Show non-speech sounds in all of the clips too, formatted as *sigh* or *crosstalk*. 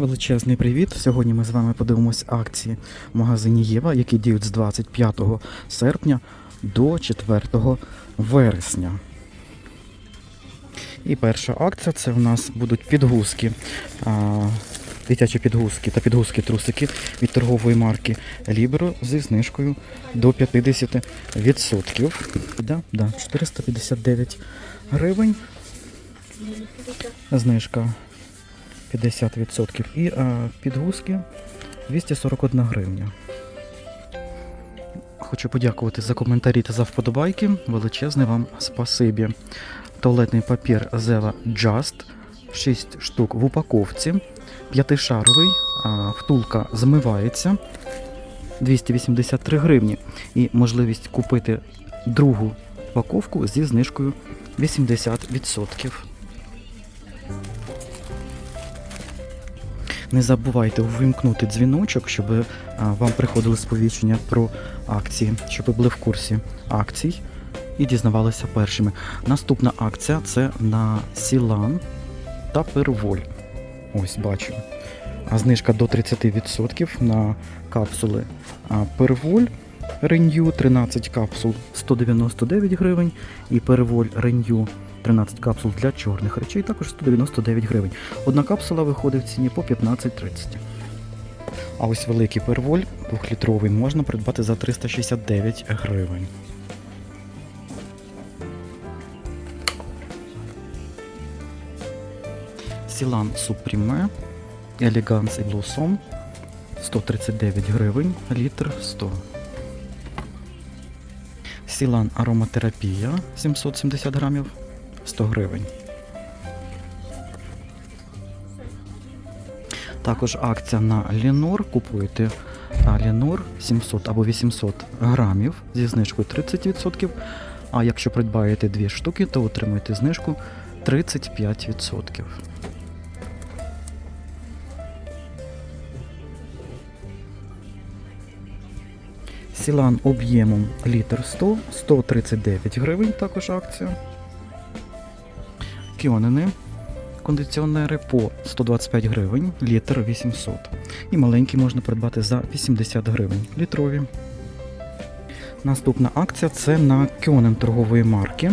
Величезний привіт! Сьогодні ми з вами подивимось акції в магазині Єва, які діють з 25 серпня до 4 вересня. І перша акція це в нас будуть підгузки. Дитячі підгузки та підгузки-трусики від торгової марки Libero зі знижкою до 50%. Да, да, 459 гривень. Знижка 50%. І а, підгузки 241 гривня. Хочу подякувати за коментарі та за вподобайки. Величезне вам спасибі. Туалетний папір Zeva Just 6 штук в упаковці. П'ятишаровий, втулка змивається 283 гривні. І можливість купити другу упаковку зі знижкою 80%. Не забувайте увімкнути дзвіночок, щоб вам приходили сповіщення про акції, щоб ви були в курсі акцій і дізнавалися першими. Наступна акція це на Сілан та Перволь. Ось бачу. Знижка до 30% на капсули Перволь Renew 13 капсул 199 гривень і Перволь Renew 13 капсул для чорних речей також 199 гривень. Одна капсула виходить в ціні по 15,30. А ось великий перволь 2-літровий можна придбати за 369 гривень. Сілан Supreme Elegance і Blossom 139 гривень, літр 100. Сілан ароматерапія 770 грамів 100 гривень. Також акція на Lenor. Купуєте Lenor 700 або 800 грамів зі знижкою 30%. А якщо придбаєте дві штуки, то отримуєте знижку 35%. Сілан об'ємом літр 100, 139 гривень також акція. Кіонини кондиціонери по 125 гривень, літр 800. І маленькі можна придбати за 80 гривень літрові. Наступна акція це на кіонен торгової марки.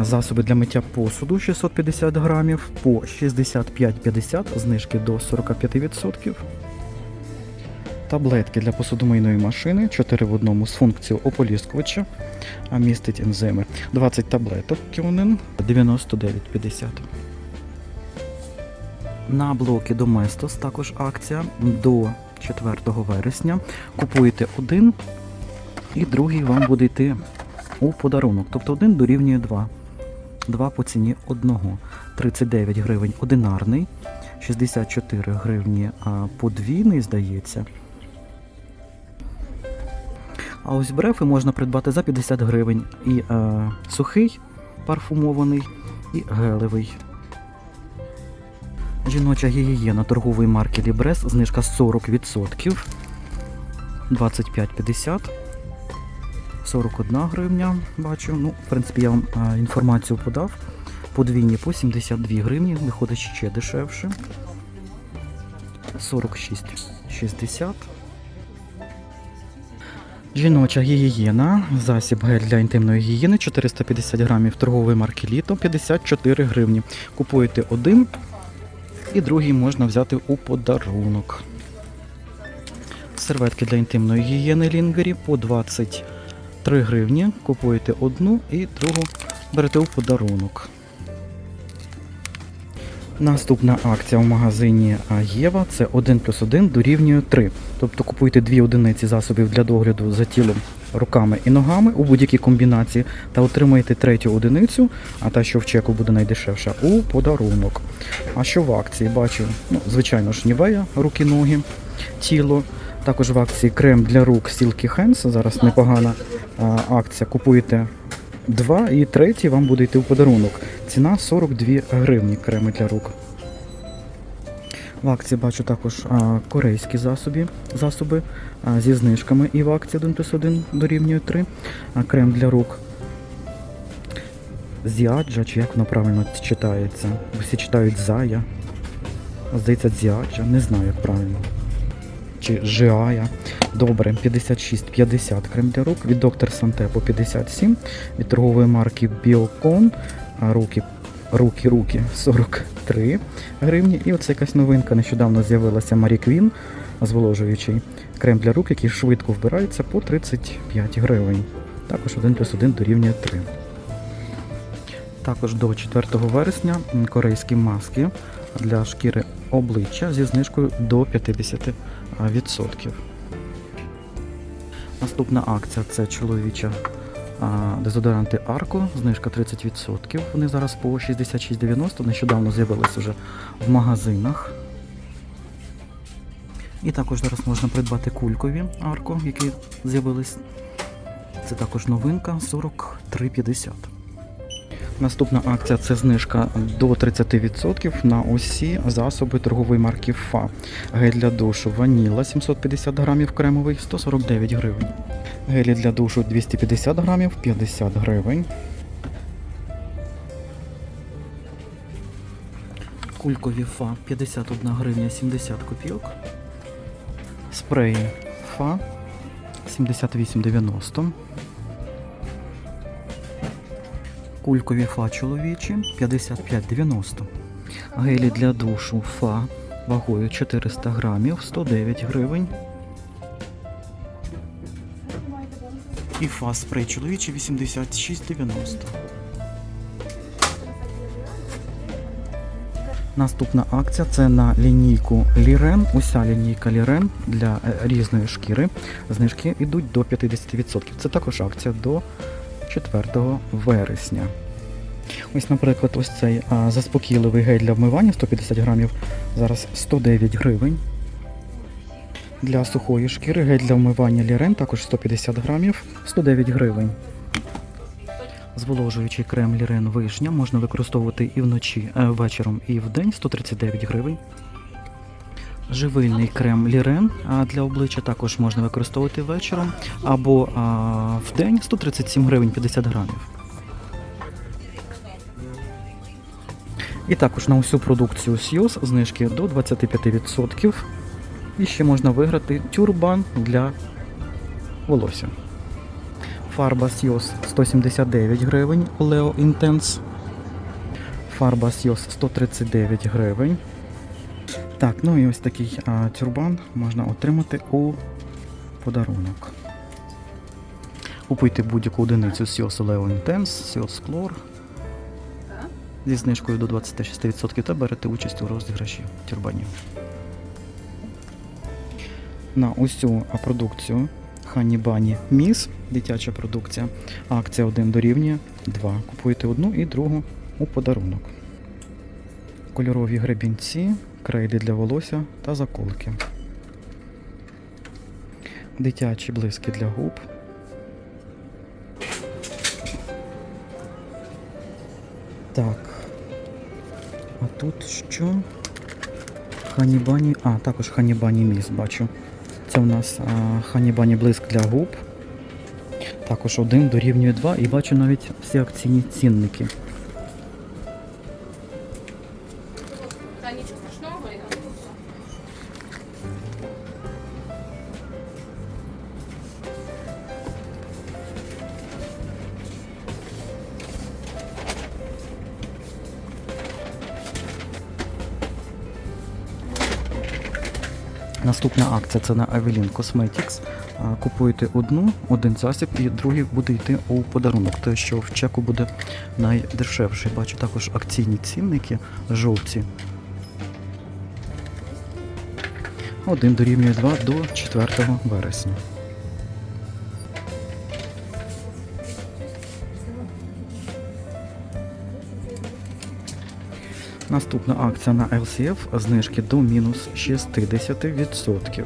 Засоби для миття посуду 650 грамів по 65,50, знижки до 45%. Таблетки для посудомийної машини 4 в одному з функцією ополіскувача, а містить ензими. 20 таблеток Кьонен 99,50. На блоки Доместос також акція до 4 вересня. Купуєте один і другий вам буде йти у подарунок. Тобто один дорівнює 2. 2 по ціні одного. 39 гривень одинарний, 64 гривні подвійний, здається. А ось брефи можна придбати за 50 гривень. І е, сухий парфумований, і гелевий. Жіноча гігієна торгової марки Лібрес, знижка 40%. 25,50. 41 гривня, бачу. Ну, в принципі, я вам а, інформацію подав. Подвійні по 72 гривні, виходить ще дешевше. 46,60. Жіноча гігієна, засіб гель для інтимної гігієни 450 грамів торгової марки Літо 54 гривні. Купуєте один і другий можна взяти у подарунок. Серветки для інтимної гігієни Лінгері по 23 гривні. Купуєте одну і другу берете у подарунок. Наступна акція в магазині Єва це 1 плюс 1 дорівнює 3. Тобто купуйте дві одиниці засобів для догляду за тілом руками і ногами у будь-якій комбінації та отримаєте третю одиницю, а та, що в чеку буде найдешевша, у подарунок. А що в акції? Бачу, ну, звичайно ж, Нівея, руки-ноги, тіло. Також в акції крем для рук Silky Hands. Зараз непогана акція. Купуєте два і третій вам буде йти в подарунок. Ціна 42 гривні креми для рук. В акції бачу також а, корейські засоби, засоби а, зі знижками і в акції 1 плюс 1 дорівнює 3. А, крем для рук Зіаджа, чи як воно правильно читається. Всі читають Зая. Здається, дзяча, не знаю, як правильно. Чи жиая. Добре, 56,50 крем для рук. Від доктор Санте по 57. Від торгової марки Біокон. Руки, руки, руки 43 гривні. І оце якась новинка. Нещодавно з'явилася Марі Квін зволожуючий крем для рук, який швидко вбирається по 35 гривень. Також 1 плюс 1 дорівнює 3. Також до 4 вересня корейські маски для шкіри обличчя зі знижкою до 50%. Наступна акція це чоловіча дезодоранти Арко, знижка 30%. Вони зараз по 66,90, нещодавно з'явилися вже в магазинах. І також зараз можна придбати кулькові Арко, які з'явились. Це також новинка 43,50. Наступна акція це знижка до 30% на усі засоби торгової марки ФА. Гель для душу Ваніла 750 грамів кремовий 149 гривень. Гелі для душу 250 грамів 50 гривень. Кулькові ФА 51 гривня 70 копійок. Спреї ФА 78,90. Кулькові фа чоловічі 55,90. Гелі для душу фа вагою 400 грамів 109 гривень. І фа спрей чоловічий 86,90. Наступна акція це на лінійку Лірен. Уся лінійка Лірен для е, різної шкіри. Знижки йдуть до 50%. Це також акція до 4 вересня. Ось, наприклад, ось цей а, заспокійливий гель для вмивання 150 грамів, зараз 109 гривень. Для сухої шкіри гель для вмивання Лірен також 150 грамів, 109 гривень. Зволожуючий крем Лірен вишня можна використовувати і вночі, е, вечором, і вдень 139 гривень. Живильний крем Лірен для обличчя також можна використовувати вечором або в день 137 гривень 50 грамів. І також на усю продукцію Сіос знижки до 25%. І ще можна виграти тюрбан для волосся. Фарба Сіос 179 гривень Leo Intense. Фарба Сіос 139 гривень. Так, ну і ось такий а, тюрбан можна отримати у подарунок. Купуйте будь-яку одиницю Sios Leo Intense, Sios Chlor зі знижкою до 26% та берете участь у розіграші тюрбанів. На усю продукцію Honey Bunny Miss, дитяча продукція, акція 1 дорівнює 2. Купуєте одну і другу у подарунок. Кольорові гребінці, крейди для волосся та заколки. Дитячі блиски для губ. Так. А тут що? Ханібані. А, також Ханібані міс бачу. Це у нас а, Ханібані блиск для губ. Також один дорівнює 2 і бачу навіть всі акційні цінники. Наступна акція це на Avelin Cosmetics. Купуєте одну, один засіб і другий буде йти у подарунок. Те, що в чеку буде найдешевший. Бачу також акційні цінники жовті. Один дорівнює 2 до 4 вересня. Наступна акція на LCF знижки до мінус 60%.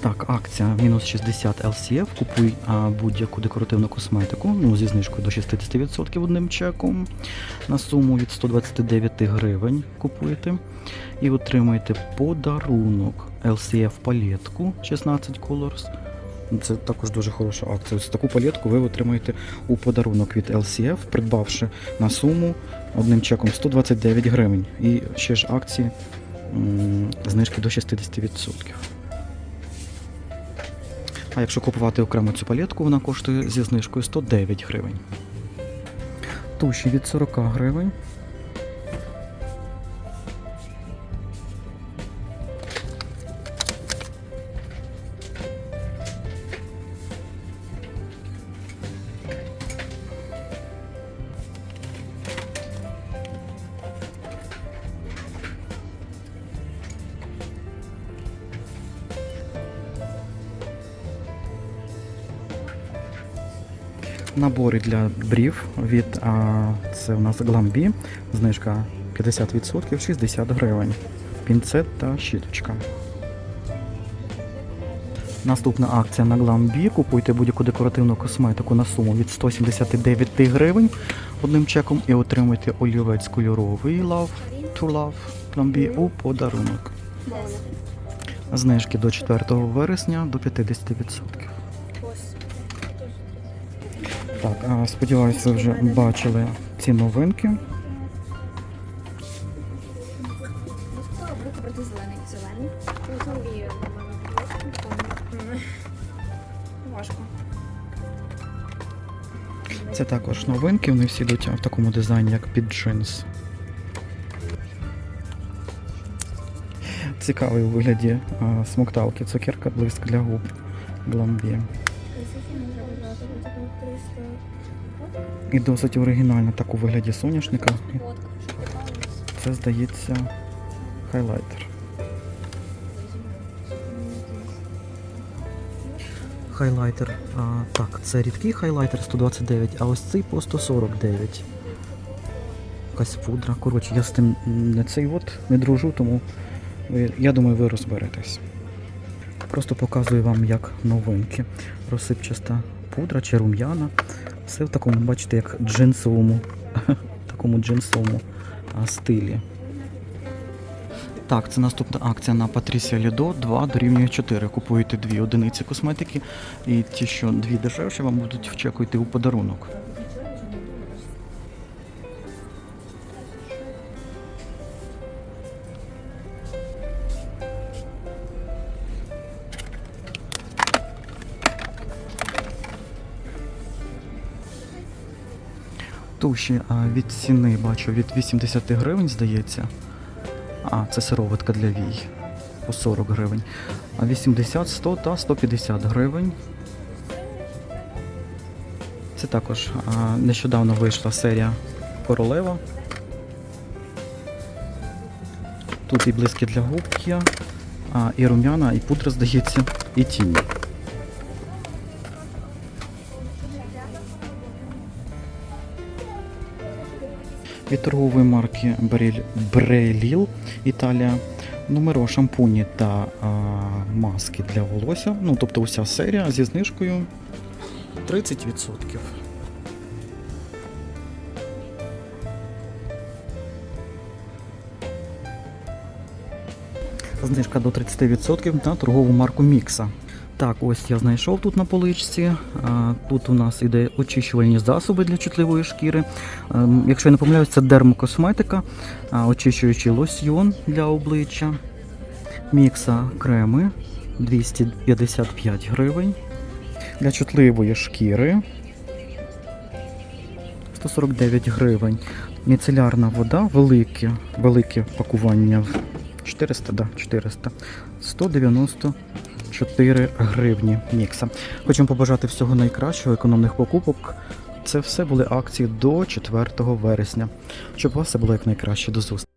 Так, акція мінус 60 LCF. Купуй будь-яку декоративну косметику ну, зі знижкою до 60% одним чеком на суму від 129 гривень купуєте. І отримуєте подарунок LCF палетку 16 Colors Це також дуже хороша акція. Ось таку палетку ви отримаєте у подарунок від LCF, придбавши на суму одним чеком 129 гривень. І ще ж акції знижки до 60%. А якщо купувати окремо цю палетку, вона коштує зі знижкою 109 гривень. Туші від 40 гривень. Набори для брів від а, це у нас Glambi, знижка 50%, 60 гривень. Пінцет та щіточка. Наступна акція на Glambi. Купуйте будь-яку декоративну косметику на суму від 179 гривень одним чеком і отримуйте олівець кольоровий Love to Love Glambi у подарунок. Знижки до 4 вересня до 50%. Так, сподіваюся, ви вже бачили ці новинки. Це також новинки, вони всі йдуть в такому дизайні, як під джинс. Цікавий у вигляді смокталки, цукерка, блиск для губ. Гламбі. І досить оригінально так у вигляді соняшника. Це здається хайлайтер. Хайлайтер. А, так, це рідкий хайлайтер 129, а ось цей по 149. Якась пудра. Коротше, я з тим не цей от не дружу, тому я думаю, ви розберетесь. Просто показую вам як новинки. Розсипчаста пудра чи рум'яна. Все в такому, бачите, як джинсовому, *laughs* такому джинсовому стилі. Так, це наступна акція на Patricia Lido 2 дорівнює 4. Купуєте дві одиниці косметики, і ті, що дві дешевші, вам будуть вчекувати у подарунок. Туші від ціни бачу від 80 гривень, здається. А, це сироватка для вій по 40 гривень. А 80, 100 та 150 гривень. Це також нещодавно вийшла серія королева. Тут і блиски для губ є, і рум'яна, і пудра, здається, і тіні. Від торгової марки Бреліл Італія. Номеро шампуні та а, маски для волосся. Ну, тобто уся серія зі знижкою 30%. Знижка до 30% на торгову марку Мікса. Так, ось я знайшов тут на поличці. Тут у нас іде очищувальні засоби для чутливої шкіри. Ем, Якщо я не помиляюсь, це дермокосметика, очищуючий лосьйон для обличчя. Мікса креми 255 гривень. Для чутливої шкіри 149 гривень. Міцелярна вода, велике, велике пакування 400, да, 400. 194 гривні мікса. Хочемо побажати всього найкращого, економних покупок. Це все були акції до 4 вересня. Щоб у вас все було якнайкраще. До зустрічі.